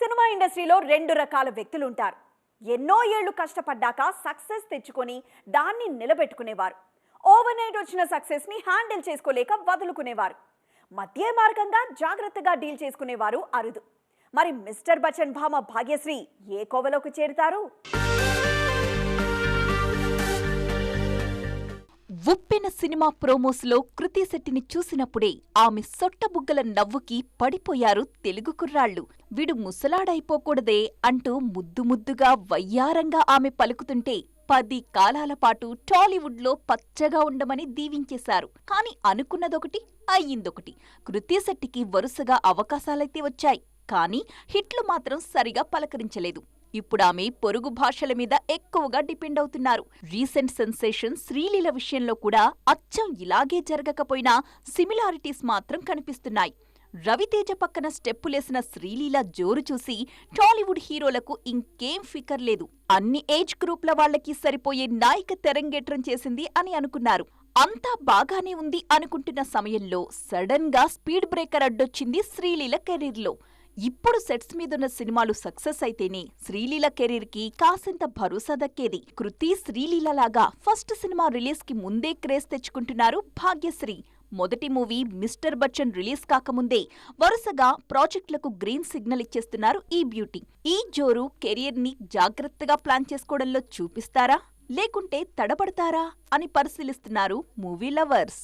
Cinema ఇండస్ట్రీలో రెండు రకాల వ్యక్తులు ఉంటారు ఎన్నో ఏళ్ళు కష్టపడ్డాక సక్సెస్ తెచ్చుకొని దాన్ని నిలబెట్టుకునేవారు. ఓవర్ నైట్ వచ్చిన సక్సెస్ని హ్యాండిల్ చేసుకోలేక వదులుకునేవారు. మధ్య మార్గంగా జాగ్రత్తగా డీల్ చేసుకునేవారు అరుదు. మరి మిస్టర్ బచ్చన్ భామ భాగ్యశ్రీ ఏ కోవలోకి చేరుతారు? ఉప్పెన సినిమా ప్రోమోస్లో కృతి శెట్టిని చూసినప్పుడే ఆమె సొట్టబుగ్గల నవ్వుకి పడిపోయారు తెలుగు కుర్రాళ్ళు. వీడు ముసలాడైపోకూడదే అంటూ ముద్దు ముద్దుగా వయ్యారంగా ఆమె పలుకుతుంటే పది కాలాల పాటు టాలీవుడ్లో పచ్చగా ఉండమని దీవించేశారు. కాని అనుకున్నదొకటి అయ్యిందొకటి. కృతి శెట్టికి వరుసగా అవకాశాలైతే వచ్చాయి. కానీ హిట్లు మాత్రం సరిగా పలకరించలేదు. ఇప్పుడు ఆమె పొరుగు భాషల మీద ఎక్కువగా డిపెండ్ అవుతున్నారు. రీసెంట్ సెన్సేషన్ శ్రీలీల విషయంలో కూడా అచ్చం ఇలాగే జరగకపోయినా సిమిలారిటీస్ మాత్రం కనిపిస్తున్నాయి. రవితేజ పక్కన స్టెప్పులేసిన శ్రీలీల జోరు చూసి టాలీవుడ్ హీరోలకు ఇంకేం ఫికర్ లేదు. అన్ని ఏజ్ గ్రూప్ల వాళ్ళకి సరిపోయే నాయిక తెరంగేట్రం చేసింది అని అనుకున్నారు. అంతా బాగానే ఉంది అనుకుంటున్న సమయంలో సడన్గా స్పీడ్ బ్రేకర్ అడ్డొచ్చింది శ్రీలీల కెరీర్లో. ఇప్పుడు సెట్స్ మీదున్న సినిమాలు సక్సెస్ అయితేనే శ్రీలీల కెరీర్కి కాసింత భరోసా దక్కేది. కృతి శ్రీలీలలాగా ఫస్ట్ సినిమా రిలీజ్కి ముందే క్రేజ్ తెచ్చుకుంటున్నారు భాగ్యశ్రీ. మొదటి మూవీ మిస్టర్ బచ్చన్ రిలీజ్ కాకముందే వరుసగా ప్రాజెక్టులకు గ్రీన్ సిగ్నల్ ఇచ్చేస్తున్నారు ఈ బ్యూటీ. ఈ జోరు కెరియర్ని జాగ్రత్తగా ప్లాన్ చేసుకోవడంలో చూపిస్తారా? లేకుంటే తడబడతారా అని పరిశీలిస్తున్నారు మూవీ లవర్స్.